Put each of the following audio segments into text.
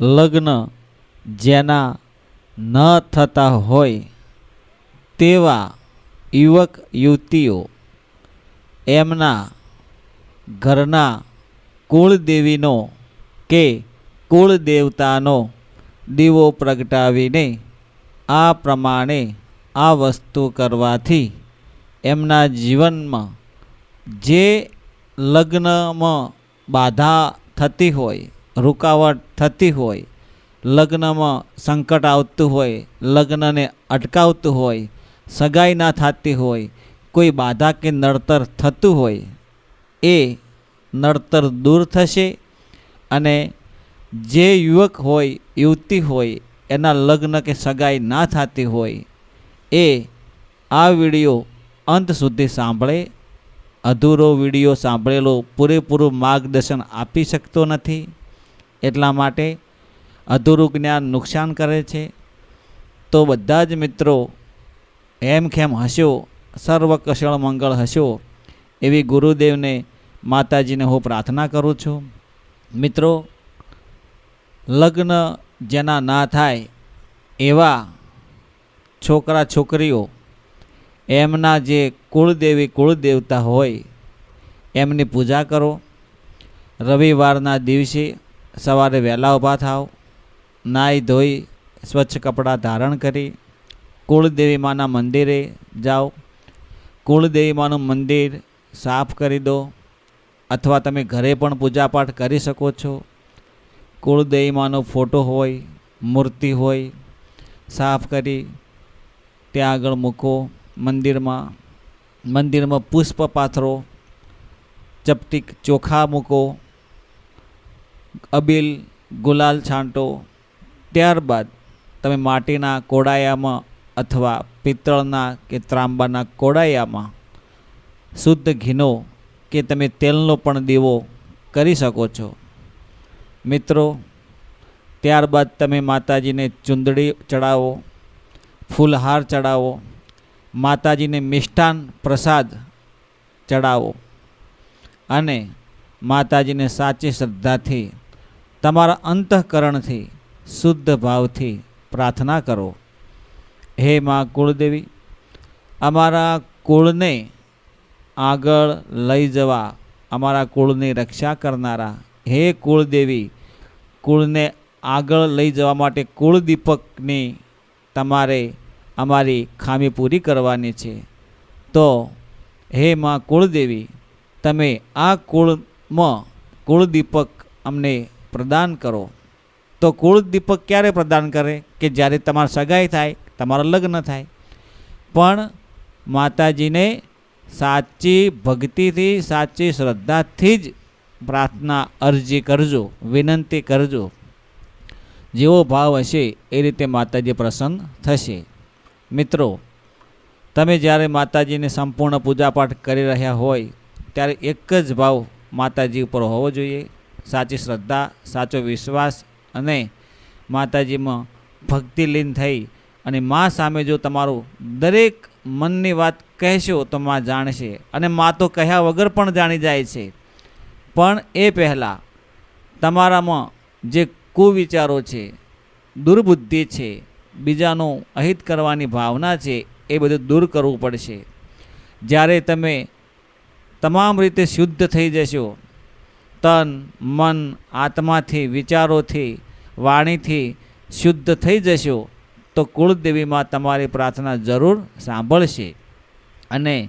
લગ્ન જેના ન થતા હોય તેવા યુવક યુવતીઓ એમના ઘરના કુળદેવીનો કે કુળદેવતાનો દીવો પ્રગટાવીને આ પ્રમાણે આ વસ્તુ કરવાથી એમના જીવનમાં જે લગ્નમાં બાધા થતી હોય રૂકાવટ થતી હોય, લગ્નમાં સંકટ આવતું હોય, લગ્નને અટકાવતું હોય, સગાઈ ના થતી હોય, કોઈ બાધા કે નડતર થતું હોય, એ નડતર દૂર થશે અને જે યુવક હોય, યુવતી હોય, એના લગ્ન કે સગાઈ ના થતી હોય, એ આ વીડિયો અંત સુધી સાંભળે, અધૂરો વીડિયો સાંભળેલો પૂરેપૂરું માર્ગદર્શન આપી શકતો નથી. એટલા માટે અધૂરું જ્ઞાન નુકસાન કરે છે. તો બધા જ મિત્રો હેમખેમ હસ્યો સર્વ મંગળ હસ્યો એવી ગુરુદેવને માતાજીને હું પ્રાર્થના કરું છું. મિત્રો, લગ્ન જેના ના થાય એવા છોકરા છોકરીઓ, એમના જે કુળદેવી કુળદેવતા હોય, એમની પૂજા કરો. રવિવારના દિવસે સવારે વહેલા ઊભા થાવ, નાહી ધોઈ, સ્વચ્છ કપડાં ધારણ કરી, કુળદેવી માના મંદિરે જાઓ. કુળદેવી માનું મંદિર સાફ કરી દો અથવા તમે ઘરે પણ પૂજાપાઠ કરી શકો છો. કુળદેવી માનો ફોટો હોય, મૂર્તિ હોય, સાફ કરી ત્યાં આગળ મૂકો મંદિરમાં. મંદિરમાં પુષ્પ પાથરો ચપટીક ચોખા મૂકો અબીલ ગુલાલ છાંટો, ત્યારબાદ તમે માટીના કોડાયામાં અથવા પિત્તળના કે ત્રાંબાના કોડાયામાં શુદ્ધ ઘીનો કે તમે તેલનો પણ દીવો કરી શકો છો. મિત્રો, ત્યારબાદ તમે માતાજીને ચુંદડી ચડાવો, ફૂલહાર ચડાવો, માતાજીને મિષ્ટાન પ્રસાદ ચડાવો અને માતાજીને સાચી શ્રદ્ધાથી તમારા અંતઃકરણથી, શુદ્ધ ભાવથી પ્રાર્થના કરો. હે મા કુળદેવી, અમારા કુળને આગળ લઈ જવા, અમારા કુળની રક્ષા કરનારા, હે કુળદેવી, કુળને આગળ લઈ જવા માટે કુળદીપકની તમારે અમારી ખામી પૂરી કરવાની છે. તો, હે મા કુળદેવી, તમે આ કુળમાં કુળદીપક અમને પ્રદાન કરો. તો કુળ દીપક ક્યારે પ્રદાન કરે? કે જ્યારે તમારા સગાઈ થાય, તમારા લગ્ન થાય. પણ માતાજીને સાચી ભક્તિથી, સાચી શ્રદ્ધાથી જ પ્રાર્થના અરજી કરજો, વિનંતી કરજો. જેવો ભાવ હશે એ રીતે માતાજી પ્રસન્ન થશે. મિત્રો, તમે જ્યારે માતાજીને સંપૂર્ણ પૂજાપાઠ કરી રહ્યા હોય, ત્યારે એક જ ભાવ માતાજી ઉપર હોવો જોઈએ. સાચી શ્રદ્ધા, સાચો વિશ્વાસ અને માતાજીમાં ભક્તિલીન થઈ. અને મા સામે જો તમારું દરેક મનની વાત કહેશો તો મા જાણશે અને મા તો કહ્યા વગર પણ જાણી જાય છે. પણ એ પહેલાં તમારામાં જે કુવિચારો છે, દુર્બુદ્ધિ છે, બીજાનું અહિત કરવાની ભાવના છે એ બધું દૂર કરવું પડશે. જ્યારે તમે તમામ રીતે શુદ્ધ થઈ જશો તન, મન, આત્માથી, વિચારોથી, વાણીથી શુદ્ધ થઈ જશો, તો કુળદેવીમાં તમારી પ્રાર્થના જરૂર સાંભળશે. અને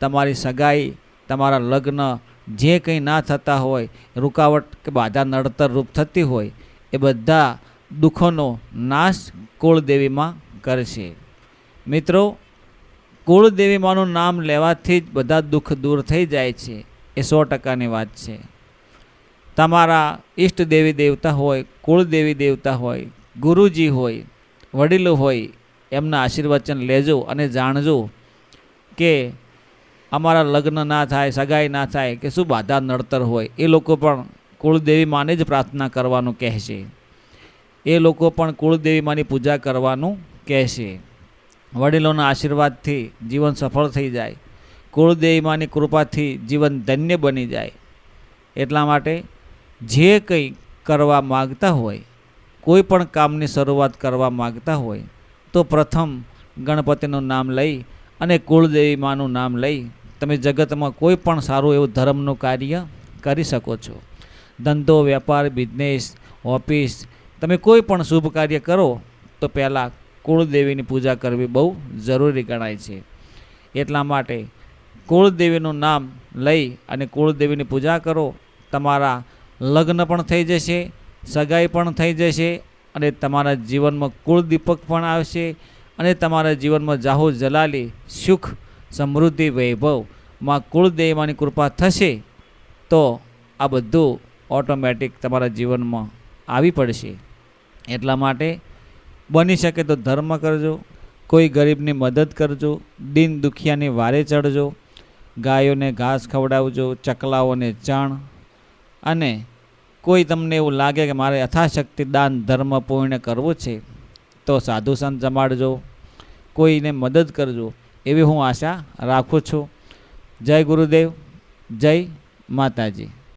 તમારી સગાઈ, તમારા લગ્ન જે કંઈ ના થતા હોય, રૂકાવટ કે બાધા નડતર રૂપ થતી હોય, એ બધા દુઃખોનો નાશ કુળદેવીમાં કરશે. મિત્રો, કુળદેવીમાંનું નામ લેવાથી જ બધા દુઃખ દૂર થઈ જાય છે. એ સો ટકાની વાત છે. તમારા ઈષ્ટ દેવી દેવતા હોય કુળદેવી દેવતા હોય, ગુરુજી હોય, વડીલો હોય, એમના આશીર્વચન લેજો અને જાણજો કે અમારા લગ્ન ના થાય, સગાઈ ના થાય, કે શું બાધા નડતર હોય, એ લોકો પણ કુળદેવી માને જ પ્રાર્થના કરવાનું કહેશે. એ લોકો પણ કુળદેવી માની પૂજા કરવાનું કહેશે. વડીલોના આશીર્વાદથી જીવન સફળ થઈ જાય. કુળદેવી માની કૃપાથી જીવન ધન્ય બની જાય. એટલા માટે જે કંઈ કરવા માગતા હોય, કોઈ પણ કામની શરૂઆત કરવા માગતા હોય, તો પ્રથમ ગણપતિનું નામ લઈ અને કુળદેવી માનું નામ લઈ તમે જગતમાં કોઈ પણ સારું એવું ધર્મનું કાર્ય કરી શકો છો. ધંધો, વેપાર બિઝનેસ ઓફિસ તમે કોઈ પણ શુભ કાર્ય કરો, તો પહેલાં કુળદેવીની પૂજા કરવી બહુ જરૂરી ગણાય છે. એટલા માટે કુળદેવીનું નામ લઈ અને કુળદેવીની પૂજા કરો, તમારા લગ્ન પણ થઈ જશે, સગાઈ પણ થઈ જશે અને તમારા જીવનમાં કુળદીપક પણ આવશે અને તમારા જીવનમાં જાહો જલાલી, સુખ, સમૃદ્ધિ, વૈભવ, માં કુળદેવીમાંની કૃપા થશે, તો આ બધું ઓટોમેટિક તમારા જીવનમાં આવી પડશે. એટલા માટે બની શકે તો ધર્મ કરજો, કોઈ ગરીબની મદદ કરજો, દિન દુખિયાની વારે ચડજો, ગાયોને ઘાસ ખવડાવજો, ચકલાઓને ચણ અને કોઈ તમને એવું લાગે કે મારે યથાશક્તિ દાન ધર્મ પૂર્ણ કરવું છે, તો સાધુ સંત જમાડજો. કોઈને મદદ કરજો. એવી હું આશા રાખું છું. જય ગુરુદેવ, જય માતાજી.